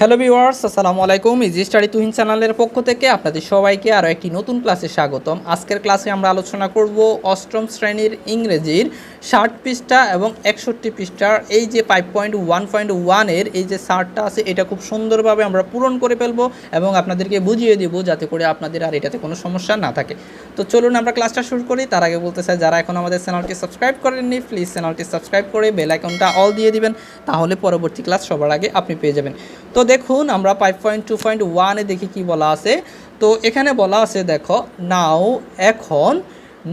Hello viewers আসসালামু আলাইকুম। Easy study Tuhin চ্যানেলের পক্ষ থেকে আপনাদের সবাইকে আরও একটি নতুন ক্লাসে স্বাগতম। আজকের ক্লাসে আমরা আলোচনা করব অষ্টম শ্রেণির ইংরেজির ষাট পৃষ্ঠা এবং একষট্টি পৃষ্ঠার এই যে ফাইভ পয়েন্ট ওয়ান পয়েন্ট ওয়ানের এই যে শার্টটা আছে, এটা খুব সুন্দরভাবে আমরা পূরণ করে ফেলব এবং আপনাদেরকে বুঝিয়ে দিব যাতে করে আপনাদের আর এটাতে কোনো সমস্যা না থাকে। তো চলুন আমরা ক্লাসটা শুরু করি। তার আগে বলতে চাই, যারা এখন আমাদের চ্যানেলটি সাবস্ক্রাইব করেননি প্লিজ চ্যানেলটি সাবস্ক্রাইব করে বেল আইকনটা অল দিয়ে দিবেন। তাহলে পরবর্তী ক্লাস সবার আগে আপনি পেয়ে যাবেন। তো দেখুন, আমরা ফাইভ পয়েন্ট টু পয়েন্ট ওয়ানে দেখি কী বলা আছে। তো এখানে বলা আছে, দেখো নাও এখন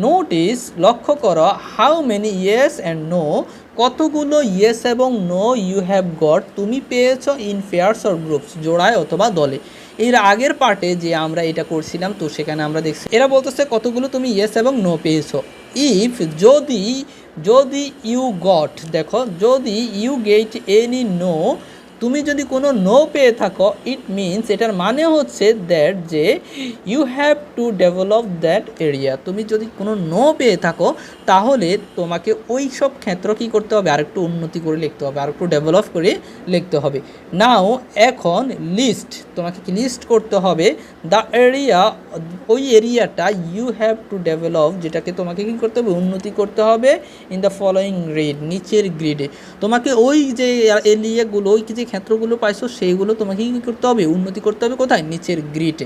নোটিস লক্ষ্য করো how many yes and no কতগুলো ইয়েস এবং নো ইউ হ্যাভ গট তুমি পেয়েছ ইন ফেয়ার্স অর গ্রুপস জোড়ায় অথবা দলে। এর আগের পার্টে যে আমরা এটা করছিলাম, তো সেখানে আমরা দেখছি, এরা বলতেছে কতগুলো তুমি ইয়েস এবং নো পেয়েছ। ইফ যদি যদি ইউ গট দেখো, যদি ইউ গেট এনি নো তুমি যদি কোনো নো পেয়ে থাকো ইট মিনস এটার মানে হচ্ছে দ্যাট যে you have to develop that area তুমি যদি কোনো নো পেয়ে থাকো, তাহলে তোমাকে ওই সব ক্ষেত্র কী করতে হবে? আরেকটু উন্নতি করে লিখতে হবে, আরেকটু ডেভেলপ করে লিখতে হবে। নাও এখন লিস্ট তোমাকে কি লিস্ট করতে হবে? দ্য এরিয়া ওই এরিয়াটা ইউ হ্যাভ টু ডেভেলপ যেটাকে তোমাকে কী করতে হবে? উন্নতি করতে হবে ইন দ্য ফলোয়িং গ্রিড নিচের গ্রিডে তোমাকে ওই যে এরিয়াগুলো ওই যে ক্ষেত্রগুলো পাইছো, সেইগুলো তোমাকে কী করতে হবে, উন্নতি করতে হবে কোথায়? নিচের গ্রিটে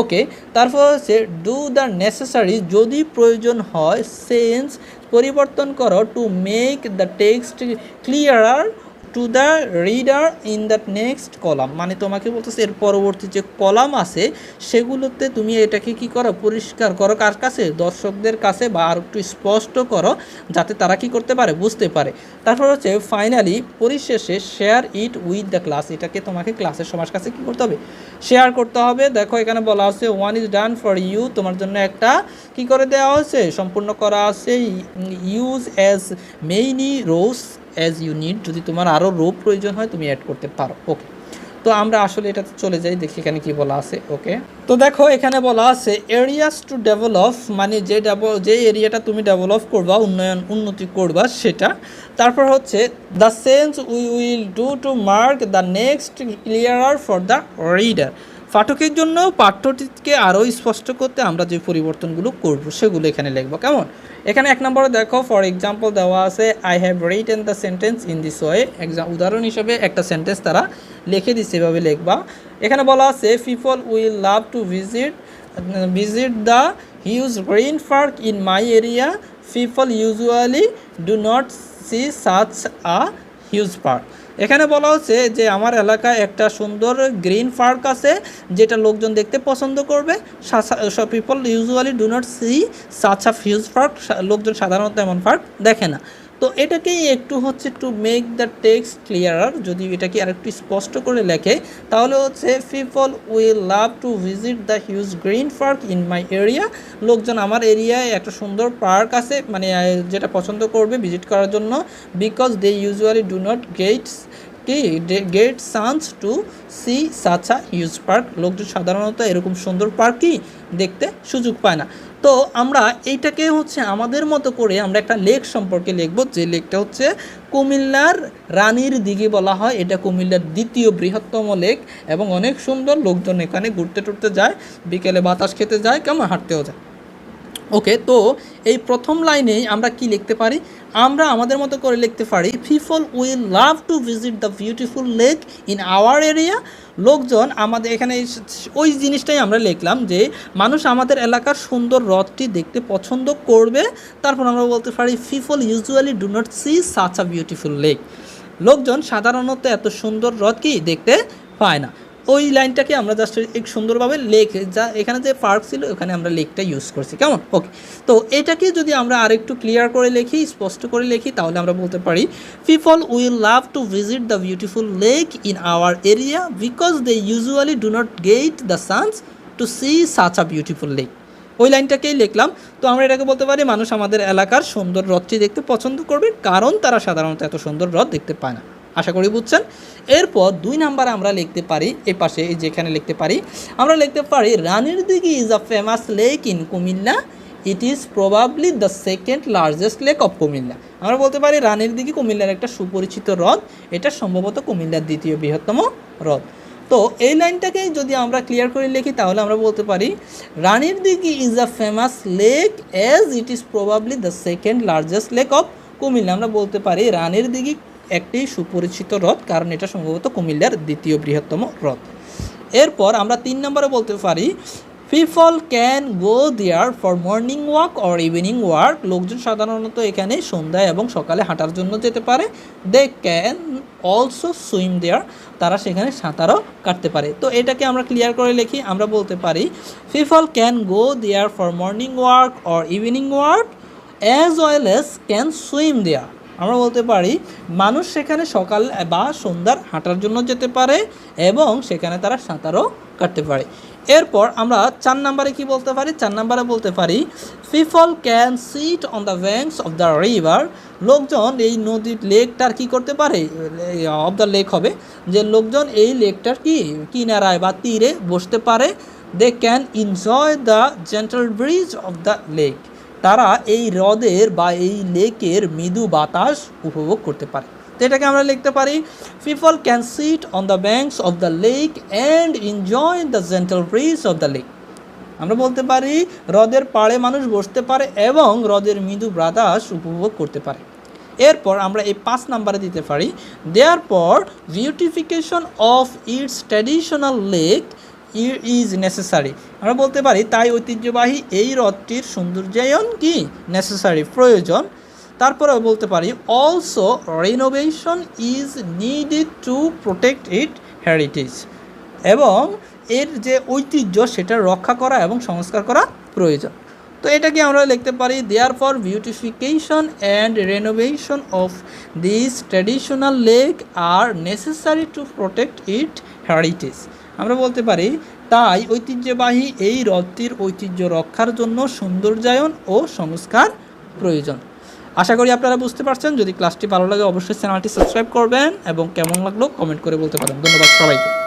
ওকে তারপর হচ্ছে ডু দ্য নেসেসারি যদি প্রয়োজন হয় সেন্স পরিবর্তন করো to make the text clearer to the reader in the next column মানে তোমাকে বলতেছে, এর পরবর্তী যে কলাম আছে, সেগুলোতে তুমি এটাকে কি করো? পরিষ্কার করো কার কাছে? দর্শকদের কাছে বা আর একটু স্পষ্ট করো, যাতে তারা কি করতে পারে? বুঝতে পারে। তারপর হচ্ছে ফাইনালি পরিশেষে share it with the class এটাকে তোমাকে ক্লাসের সবার কাছে কি করতে হবে? শেয়ার করতে হবে। দেখো, এখানে বলা আছে one is done for you তোমার জন্য একটা কি করে দেওয়া হয়েছে? সম্পূর্ণ করা আছে use as many rows as you need যদি তোমার আরও রো প্রয়োজন হয়, তুমি অ্যাড করতে পারো। ওকে তো আমরা আসলে এটাতে চলে যাই, দেখি এখানে কি বলা আছে। ওকে তো দেখো, এখানে বলা আছে এরিয়াস টু ডেভেলপ মানে যে ডেভ- যে এরিয়াটা তুমি ডেভেলপ করবা, উন্নয়ন উন্নতি করবা, সেটা। তারপর হচ্ছে the sense we will do to mark the next clearer for the reader পাঠকের জন্য পাঠ্যটিকে আরও স্পষ্ট করতে আমরা যে পরিবর্তনগুলো করব, সেগুলো এখানে লিখব। কেমন? এখানে এক নম্বরে দেখো ফর এক্সাম্পল দেওয়া আছে I have written the sentence in this way উদাহরণ হিসেবে একটা সেন্টেন্স তারা লিখে দিচ্ছে, এভাবে লিখবা। এখানে বলা আছে people will love to visit visit the huge green park in my area people usually do not see such a huge park. এখানে বলা হচ্ছে যে আমার এলাকায় একটা সুন্দর গ্রিন পার্ক আছে, যেটা লোকজন দেখতে পছন্দ করবে। সব people usually do not see such a huge park লোকজন সাধারণত এমন পার্ক দেখে না। তো এটাকেই একটু হচ্ছে to make the text clearer যদি এটাকে আরেকটু স্পষ্ট করে লেখে, তাহলে হচ্ছে people will love to visit the huge green park in my area লোকজন আমার এরিয়ায় একটা সুন্দর পার্ক আছে মানে যেটা পছন্দ করবে ভিজিট করার জন্য because they usually do not gets কি get chance to see such a huge park লোকজন সাধারণত এরকম সুন্দর পার্কই দেখতে সুযোগ পায় না। তো আমরা এইটাকে হচ্ছে আমাদের মতো করে আমরা একটা লেক সম্পর্কে লিখব, যে লেকটা হচ্ছে কুমিল্লার রানীর দিঘি বলা হয়। এটা কুমিল্লার দ্বিতীয় বৃহত্তম লেক এবং অনেক সুন্দর, লোকজন এখানে ঘুরতে টুরতে যায়, বিকেলে বাতাস খেতে যায়, কেমন হাঁটতেও যায়। ওকে তো এই প্রথম লাইনেই আমরা কি লিখতে পারি? আমরা আমাদের মতো করে লিখতে পারি people will love to visit the beautiful lake in our area লোকজন আমাদের এখানে ওই জিনিসটাই আমরা লিখলাম যে, মানুষ আমাদের এলাকার সুন্দর হ্রদটি দেখতে পছন্দ করবে। তারপর আমরা বলতে পারি people usually do not see such a beautiful lake লোকজন সাধারণত এত সুন্দর হ্রদ কি দেখতে পায় না। ওই লাইনটাকে আমরা জাস্ট এক সুন্দরভাবে লেক যা এখানে যে পার্ক ছিল, ওখানে আমরা লেকটা ইউজ করছি। কেমন? ওকে তো এটাকে যদি আমরা আরেকটু ক্লিয়ার করে লিখি, স্পষ্ট করে লিখি, তাহলে আমরা বলতে পারি people will love to visit the beautiful lake in our area because they usually do not get the chance to see such a beautiful lake ওই লাইনটাকেই লিখলাম। তো আমরা এটাকে বলতে পারি, মানুষ আমাদের এলাকার সুন্দর হ্রদটি দেখতে পছন্দ করবে, কারণ তারা সাধারণত এত সুন্দর হ্রদ দেখতে পায় না। আশা করি বুঝছেন। এরপর দুই নাম্বার আমরা লিখতে পারি, এই পাশে, এই যেখানে লিখতে পারি, আমরা লিখতে পারি, Ranir Dighi is a famous lake in Comilla it is probably the second largest lake of Comilla আমরা বলতে পারি রানীর দিঘি কুমিল্লার একটা সুপরিচিত হ্রদ। এটা সম্ভবত কুমিল্লার দ্বিতীয় বৃহত্তম হ্রদ। তো এই লাইনটাকে যদি আমরা ক্লিয়ার করে লিখি, তাহলে আমরা বলতে পারি, Ranir Dighi is a famous lake as it is probably the second largest lake of Comilla আমরা বলতে পারি, রানীর দিঘি একটি সুপরিচিত হ্রদ, কারণ এটা সম্ভবত কুমিল্লার দ্বিতীয় বৃহত্তম হ্রদ। এরপর আমরা তিন নম্বরে বলতে পারি people can go there for morning walk or evening work লোকজন সাধারণত এখানে সন্ধ্যায় এবং সকালে হাঁটার জন্য যেতে পারে। They can also swim there তারা সেখানে সাঁতারও কাটতে পারে। তো এটাকে আমরা ক্লিয়ার করে লিখি। আমরা বলতে পারি people can go there for morning walk or evening work as well as can swim there আমরা বলতে পারি, মানুষ সেখানে সকাল বা সন্ধ্যার হাঁটার জন্য যেতে পারে এবং সেখানে তারা সাঁতারও কাটতে পারে। এরপর আমরা চার নাম্বারে কি বলতে পারি? চার নাম্বারে বলতে পারি people can sit on the banks of the river লোকজন এই নদীর লেকটার কি করতে পারে? অফ দ্য লেক হবে। যে লোকজন এই লেকটার কি? কিনারায় বা তীরে বসতে পারে। They can enjoy the gentle breeze of the lake তারা এই হ্রদের বা এই লেকের মৃদু বাতাস উপভোগ করতে পারে। তো এটাকে আমরা লিখতে পারি people can sit on the banks of the lake and enjoy the gentle breeze of the lake আমরা বলতে পারি, হ্রদের পাড়ে মানুষ বসতে পারে এবং হ্রদের মৃদু বাতাস উপভোগ করতে পারে। এরপর আমরা এই পাঁচ নাম্বারে দিতে পারি therefore beautification of its traditional lake is necessary আমরা বলতে পারি, তাই ঐতিহ্যবাহী এই হ্রদটির সৌন্দর্যায়ন কি? নেসেসারি প্রয়োজন। তারপরে বলতে পারি also renovation is needed to protect it heritage এবং এর যে ঐতিহ্য, সেটা রক্ষা করা এবং সংস্কার করা প্রয়োজন। তো এটাকে আমরা লিখতে পারি therefore beautification and renovation of this traditional lake are necessary to protect it heritage আমরা বলতে পারি, তাই ঐতিহ্যবাহী এই হ্রদটির ঐতিহ্য রক্ষার জন্য সৌন্দর্যায়ন ও সংস্কার প্রয়োজন। আশা করি আপনারা বুঝতে পারছেন। যদি ক্লাসটি ভালো লাগে, অবশ্যই চ্যানেলটি সাবস্ক্রাইব করবেন এবং কেমন লাগল কমেন্ট করে বলতে পারেন। ধন্যবাদ সবাইকে।